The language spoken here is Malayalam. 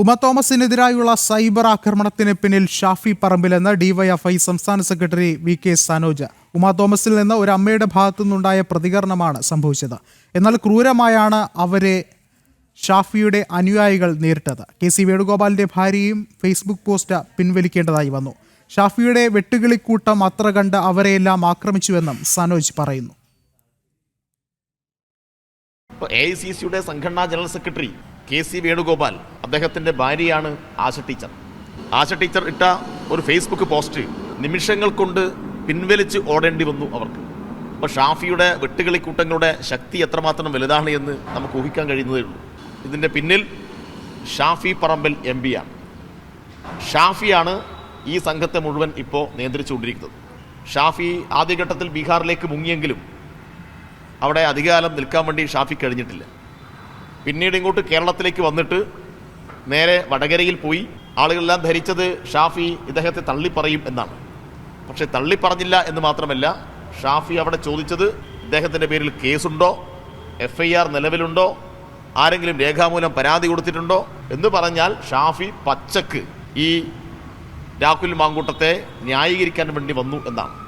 ഉമ തോമസിനെതിരായുള്ള സൈബർ ആക്രമണത്തിന് പിന്നിൽ ഷാഫി പറമ്പിലെന്ന് ഡിവൈഎഫ്ഐ സംസ്ഥാന secretary V K Sanoj. Uma തോമസിൽ നിന്ന് ഒരു അമ്മയുടെ ഭാഗത്തു നിന്നുണ്ടായ പ്രതികരണമാണ് സംഭവിച്ചത്. എന്നാൽ ക്രൂരമായാണ് അവരെ ഷാഫിയുടെ അനുയായികൾ നേരിട്ടത്. കെ സി വേണുഗോപാലിന്റെ ഭാര്യയും ഫേസ്ബുക്ക് പോസ്റ്റ് പിൻവലിക്കേണ്ടതായി വന്നു. ഷാഫിയുടെ വെട്ടുകിളിക്കൂട്ടം അത്ര കണ്ട് അവരെയെല്ലാം ആക്രമിച്ചുവെന്നും സനോജ് പറയുന്നു. എ ഐ സി സിയുടെ സംഘടനാ general secretary K C Venugopal അദ്ദേഹത്തിന്റെ ഭാര്യയാണ് ആശ ടീച്ചർ. ആശ ടീച്ചർ ഇട്ട ഒരു ഫേസ്ബുക്ക് പോസ്റ്റ് നിമിഷങ്ങൾ കൊണ്ട് പിൻവലിച്ച് ഓടേണ്ടി വന്നു അവർക്ക്. അപ്പോൾ ഷാഫിയുടെ വെട്ടുകളിക്കൂട്ടങ്ങളുടെ ശക്തി എത്രമാത്രം വലുതാണ് എന്ന് നമുക്ക് ഊഹിക്കാൻ കഴിയുന്നതേ ഉള്ളൂ. ഇതിന്റെ പിന്നിൽ ഷാഫി പറമ്പൽ എം പിയാണ് ഷാഫിയാണ് ഈ സംഘത്തെ മുഴുവൻ ഇപ്പോൾ നിയന്ത്രിച്ചുകൊണ്ടിരിക്കുന്നത്. ഷാഫി ആദ്യഘട്ടത്തിൽ ബീഹാറിലേക്ക് മുങ്ങിയെങ്കിലും അവിടെ അധികകാലം നിൽക്കാൻ വേണ്ടി ഷാഫി കഴിഞ്ഞിട്ടില്ല. പിന്നീട് ഇങ്ങോട്ട് കേരളത്തിലേക്ക് വന്നിട്ട് നേരെ വടകരയിൽ പോയി. ആളുകളെല്ലാം ധരിച്ചത് ഷാഫി ഇദ്ദേഹത്തെ തള്ളിപ്പറയും എന്നാണ്. പക്ഷെ തള്ളിപ്പറഞ്ഞില്ല എന്ന് മാത്രമല്ല ഷാഫി അവിടെ ചോദിച്ചത് ഇദ്ദേഹത്തിന്റെ പേരിൽ കേസുണ്ടോ? എഫ് ഐ ആർ നിലവിലുണ്ടോ? ആരെങ്കിലും രേഖാമൂലം പരാതി കൊടുത്തിട്ടുണ്ടോ? എന്ന് പറഞ്ഞാൽ ഷാഫി പച്ചക്ക് ഈ രാഹുൽ മാങ്കൂട്ടത്തെ ന്യായീകരിക്കാൻ വേണ്ടി വന്നു എന്നാണ്.